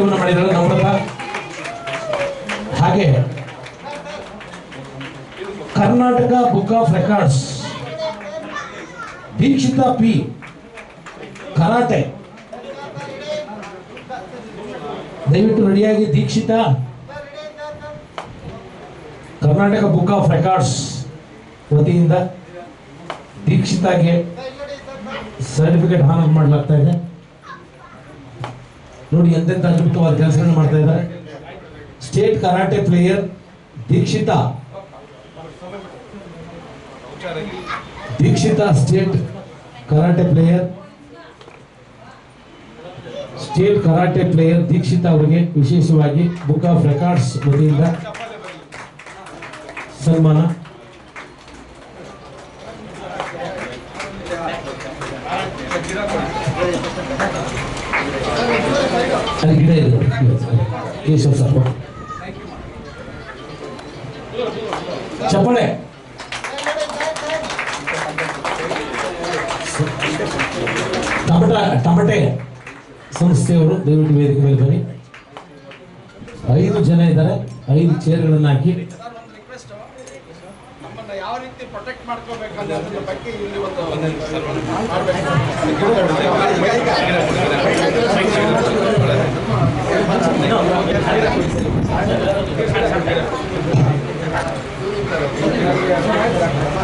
ಸಾಹಿತ್ಯವನ್ನು ಮಾಡಿದ್ದಾರೆ ನಮ್ರತ ಹಾಗೆ Karnataka book of records, Dikshitha P, karate. ದಯವಿಟ್ಟು ರೆಡಿಯಾಗಿ Dikshitha. Karnataka book of records ವತಿಯಿಂದ ದೀಕ್ಷಿತಾಗೆ ಸರ್ಟಿಫಿಕೇಟ್ ಹಾನರ್ ಮಾಡಲಾಗ್ತಾ ಇದೆ. ನೋಡಿ ಎಂತೆಂತ ಅದ್ಭುತವಾದ ಕೆಲಸಗಳನ್ನ ಮಾಡ್ತಾ ಇದ್ದಾರೆ. State karate player Dikshitha Dikshitha state karate player state karate player Dikshitha ಅವರಿಗೆ ವಿಶೇಷವಾಗಿ ಬುಕ್ ಆಫ್ ರೆಕಾರ್ಡ್ಸ್ ವತಿಯಿಂದ ಸನ್ಮಾನ. ಅಲ್ಲಿ ಗಿಡ ಇದೆ ಕೇಶವ್ ಸರ್ ಚಪ್ಪಳೆ. ಟಮಟ ಟಮಟೆ ಸಂಸ್ಥೆಯವರು ದಯವಿಟ್ಟು ವೇದಿಕೆ ಮೇಲೆ ಬನ್ನಿ. ಐದು ಜನ ಇದ್ದಾರೆ, ಐದು ಚೇರ್ಗಳನ್ನು ಹಾಕಿ. ಯಾವ ರೀತಿ ಪ್ರೊಟೆಕ್ಟ್ ಮಾಡ್ಕೋಬೇಕು ಬಗ್ಗೆ ಇಲ್ಲಿ ಒಂದು Gracias.